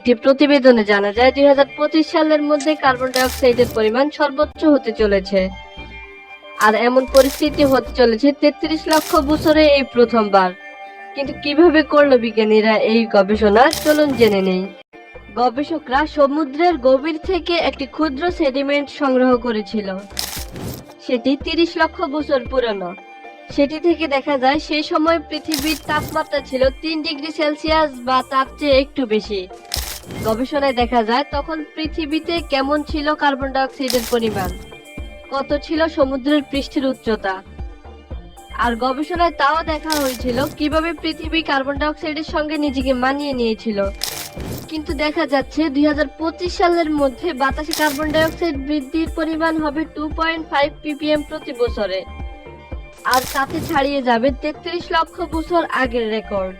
একটি প্রতিবেদনে জানা যায়, দুই হাজার পঁচিশ সালের মধ্যে কার্বন ডাই অক্সাইডের পরিমাণ সর্বোচ্চ হতে চলেছে। আর এমন পরিস্থিতি হতে চলেছে তেত্রিশ লক্ষ বছরে এই প্রথমবার। কিন্তু কীভাবে করল বিজ্ঞানীরা এই গবেষণা, চলুন জেনে নেই। গবেষকরা সমুদ্রের গভীর থেকে একটি ক্ষুদ্র সেডিমেন্ট সংগ্রহ করেছিল। সেটি তিরিশ লক্ষ বছর পুরনো। সেটি থেকে দেখা যায়, সেই সময় পৃথিবীর তাপমাত্রা ছিল তিন ডিগ্রি সেলসিয়াস বা তার চেয়ে একটু বেশি। গবেষণায় দেখা যায় তখন পৃথিবীতে কেমন ছিল কার্বন ডাইঅক্সাইডের পরিমাণ? কত ছিল সমুদ্রের পৃষ্ঠের উচ্চতা? আর গবেষণায় তাও দেখা হয়েছিল কীভাবে পৃথিবী কার্বন ডাইঅক্সাইডের সঙ্গে নিজেকে মানিয়ে নিয়েছিল। কিন্তু দেখা যাচ্ছে দুই হাজার পঁচিশ সালের মধ্যে বাতাসে কার্বন ডাইঅক্সাইড বৃদ্ধির পরিমাণ হবে টু পয়েন্ট ফাইভ পিপিএম প্রতি বছরে। আর তাতে ছাড়িয়ে যাবে তেত্রিশ লক্ষ বছর আগের রেকর্ড।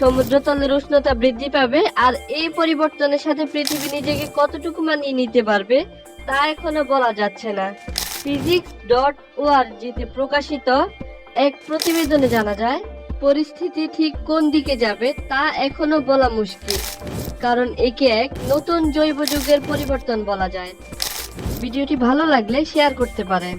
সমুদ্রতলের উষ্ণতা বৃদ্ধি পাবে আর এই পরিবর্তনের সাথে পৃথিবী নিজেকে কতটুকু মানিয়ে নিতে পারবে তা এখনও বলা যাচ্ছে না। ফিজিক্স ডট ওআরজিতে প্রকাশিত এক প্রতিবেদনে জানা যায়, পরিস্থিতি ঠিক কোন দিকে যাবে তা এখনও বলা মুশকিল, কারণ একে এক নতুন জৈব যুগের পরিবর্তন বলা যায়। ভিডিওটি ভালো লাগলে শেয়ার করতে পারেন।